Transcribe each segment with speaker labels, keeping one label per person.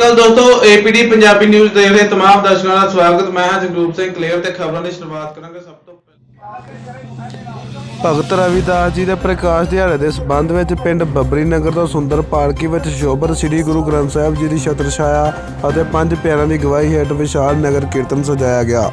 Speaker 1: ਅਕਾਲ ਦੋਸਤੋ ਏਪੀਡੀ ਪੰਜਾਬੀ ਨਿਊਜ਼ ਦੇਖ ਰਹੇ ਤਮਾਮ ਦਰਸ਼ਕਾਂ ਦਾ ਸਵਾਗਤ। ਮੈਂ ਹਾਂ ਜਗਰੂਪ ਸਿੰਘ ਕਲੀਅਰ ਤੇ ਖਬਰਾਂ ਦੀ ਸ਼ੁਰੂਆਤ ਕਰਾਂਗੇ। ਸਭ ਤੋਂ ਭਗਤ ਰਵਿਦਾਸ ਜੀ ਦੇ ਪ੍ਰਕਾਸ਼ ਦਿਹਾੜੇ ਦੇ ਸਬੰਧ ਵਿੱਚ ਪਿੰਡ ਬੱਬਰੀ ਨਗਰ ਤੋਂ ਸੁੰਦਰ ਪਾਲਕੀ ਵਿੱਚ ਸ਼ੋਭਰ ਸ੍ਰੀ ਗੁਰੂ ਗ੍ਰੰਥ ਸਾਹਿਬ ਜੀ ਦੀ ਛਤਰ ਛਾਇਆ ਅਤੇ ਪੰਜ ਪਿਆਰਿਆਂ ਦੀ ਗਵਾਹੀ ਹੇਠ ਵਿਸ਼ਾਲ ਨਗਰ ਕੀਰਤਨ ਸਜਾਇਆ ਗਿਆ।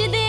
Speaker 1: эти.